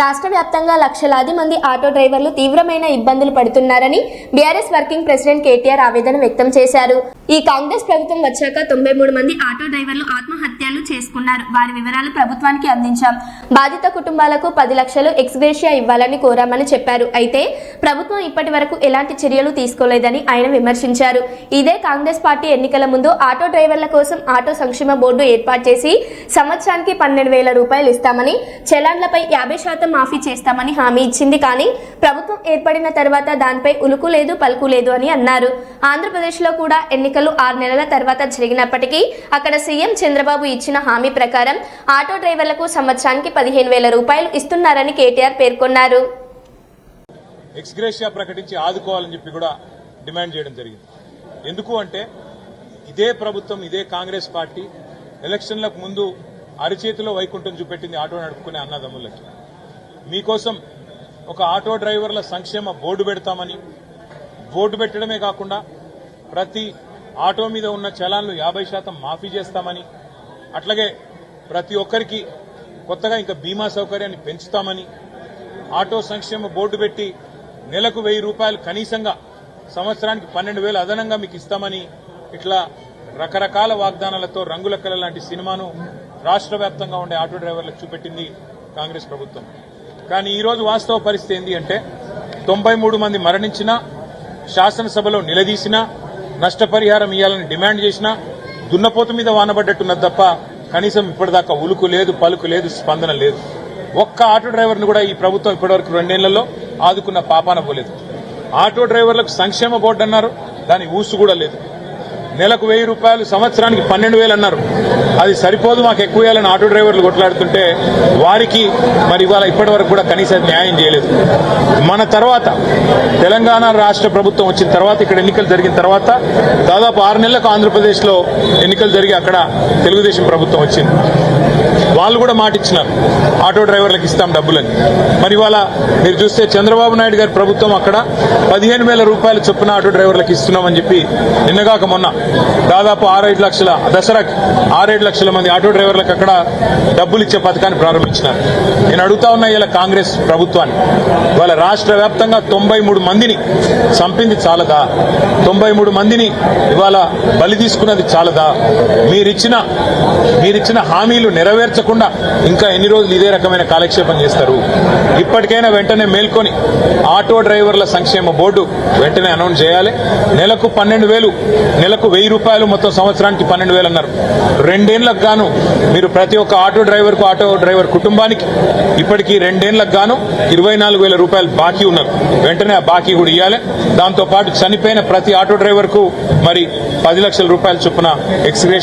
రాష్ట్ర వ్యాప్తంగా లక్షలాది మంది ఆటో డ్రైవర్లు తీవ్రమైన ఇబ్బందులు పడుతున్నారని బీఆర్ఎస్ వర్కింగ్ ప్రెసిడెంట్ కేటీఆర్ ఆవేదన వ్యక్తం చేశారు. ఈ కాంగ్రెస్ ప్రభుత్వం వచ్చాక తొంభై మూడు మంది ఆటో డ్రైవర్లు ఆత్మహత్య ఆత్మహత్యలు చేసుకున్నారు. వారి వివరాలు ప్రభుత్వానికి అందించాం. బాధిత కుటుంబాలకు పది లక్షలు ఎక్స్గ్రేషియా ఇవ్వాలని కోరామని చెప్పారు. అయితే ప్రభుత్వం ఇప్పటి వరకు ఎలాంటి చర్యలు తీసుకోలేదని ఆయన విమర్శించారు. ఇదే కాంగ్రెస్ పార్టీ ఎన్నికల ముందు ఆటో డ్రైవర్ల కోసం ఆటో సంక్షేమ బోర్డు ఏర్పాటు చేసి సంవత్సరానికి పన్నెండు వేల రూపాయలు ఇస్తామని చలాన్లపై యాభై శాతం మాఫీ చేస్తామని హామీ ఇచ్చింది. కానీ ప్రభుత్వం ఏర్పడిన తర్వాత దానిపై ఉలుకు లేదు పలుకు లేదు అని అన్నారు. ఆంధ్రప్రదేశ్లో కూడా ఎన్నికలు ఆరు నెలల తర్వాత జరిగినప్పటికీ అక్కడ సీఎం చంద్రబాబు ఇచ్చిన హామీ ప్రకారం ఆటో డ్రైవర్లకు సంవత్సరానికి పదిహేను వేల రూపాయలు ఇస్తున్నారని కేటీఆర్ పేర్కొన్నారు. ఎక్స్గ్రేషియా ప్రకటించి ఆదుకోవాలని చెప్పి కూడా డిమాండ్ చేయడం జరిగింది. ఎందుకు అంటే ఇదే ప్రభుత్వం ఇదే కాంగ్రెస్ పార్టీ ఎలక్షన్లకు ముందు అరిచేతిలో వైకుంఠం చూపెట్టింది ఆటో నడుపుకునే అన్నదమ్ములకి. మీకోసం ఒక ఆటో డ్రైవర్ల సంక్షేమ బోర్డు పెడతామని బోర్డు పెట్టడమే కాకుండా ప్రతి ఆటో మీద ఉన్న చలాన్లు యాభై శాతం మాఫీ చేస్తామని అట్లాగే ప్రతి ఒక్కరికి కొత్తగా ఇంకా బీమా సౌకర్యాన్ని పెంచుతామని ఆటో సంక్షేమ బోర్డు పెట్టి నెలకు వెయ్యి రూపాయలు కనీసంగా సంవత్సరానికి పన్నెండు వేలు అదనంగా మీకు ఇస్తామని ఇట్లా రకరకాల వాగ్దానాలతో రంగుల కళ లాంటి సినిమాను రాష్ట్ర వ్యాప్తంగా ఉండే ఆటో డ్రైవర్లకు చూపెట్టింది కాంగ్రెస్ ప్రభుత్వం. కానీ ఈరోజు వాస్తవ పరిస్థితి ఏంటి అంటే తొంభై మూడు మంది మరణించినా శాసనసభలో నిలదీసినా నష్టపరిహారం ఇవ్వాలని డిమాండ్ చేసినా దున్నపోతు మీద వానబడ్డట్టున్నది తప్ప కనీసం ఇప్పటిదాకా ఉలుకు లేదు పలుకు లేదు స్పందన లేదు. ఒక్క ఆటో డ్రైవర్ను కూడా ఈ ప్రభుత్వం ఇప్పటివరకు రెండేళ్ళలో ఆదుకున్న పాపాన పోలేదు. ఆటో డ్రైవర్లకు సంక్షేమ బోర్డు అన్నారు దాని ఊసు కూడా లేదు. నెలకు వెయ్యి రూపాయలు సంవత్సరానికి పన్నెండు వేలు అన్నారు. అది సరిపోదు మాకు ఎక్కువ వేయాలని ఆటో డ్రైవర్లు కొట్లాడుతుంటే వారికి మరి ఇవాళ ఇప్పటి వరకు కూడా కనీసం న్యాయం చేయలేదు. మన తర్వాత తెలంగాణ రాష్ట్ర ప్రభుత్వం వచ్చిన తర్వాత ఇక్కడ ఎన్నికలు జరిగిన తర్వాత దాదాపు ఆరు నెలలకు ఆంధ్రప్రదేశ్లో ఎన్నికలు జరిగి అక్కడ తెలుగుదేశం ప్రభుత్వం వచ్చింది. వాళ్ళు కూడా మాట ఇచ్చినారు. ఆటో డ్రైవర్లకు ఇస్తాం డబ్బులని. మరి ఇవాళ మీరు చూస్తే చంద్రబాబు నాయుడు గారి ప్రభుత్వం అక్కడ పదిహేను వేల రూపాయల చొప్పున ఆటో డ్రైవర్లకు ఇస్తున్నామని చెప్పి నిన్నగాక మొన్న దాదాపు ఆరేడు లక్షల దసరాకి ఆరేడు లక్షల మంది ఆటో డ్రైవర్లకు అక్కడ డబ్బులు ఇచ్చే పథకాన్ని ప్రారంభించినారు. నేను అడుగుతా ఉన్నా ఇలా కాంగ్రెస్ ప్రభుత్వాన్ని. ఇవాళ రాష్ట్ర వ్యాప్తంగా తొంభై మూడు మందిని చంపింది చాలదా? తొంభై మూడు మందిని ఇవాళ బలి తీసుకున్నది చాలదా? మీరిచ్చిన మీరిచ్చిన హామీలు నెరవేర్చకుండా ఇంకా ఎన్ని రోజులు ఇదే రకమైన కాలక్షేపం చేస్తారు? ఇప్పటికైనా వెంటనే మేల్కొని ఆటో డ్రైవర్ల సంక్షేమ బోర్డు వెంటనే అనౌన్స్ చేయాలి. నెలకు పన్నెండు వేలు నెలకు వెయ్యి రూపాయలు మొత్తం సంవత్సరానికి పన్నెండు వేలు అన్నారు. రెండేళ్ళకు గాను మీరు ప్రతి ఒక్క ఆటో డ్రైవర్కు ఆటో డ్రైవర్ కుటుంబానికి ఇప్పటికీ రెండేళ్ళకు గాను ఇరవై నాలుగు వేల రూపాయలు బాకీ ఉన్నారు. వెంటనే ఆ బాకీ కూడా ఇవ్వాలి దాంతో పాటు చనిపోయిన ప్రతి ఆటో డ్రైవర్కు మరి పది లక్షల రూపాయల చొప్పున ఎక్స్గ్రేషన్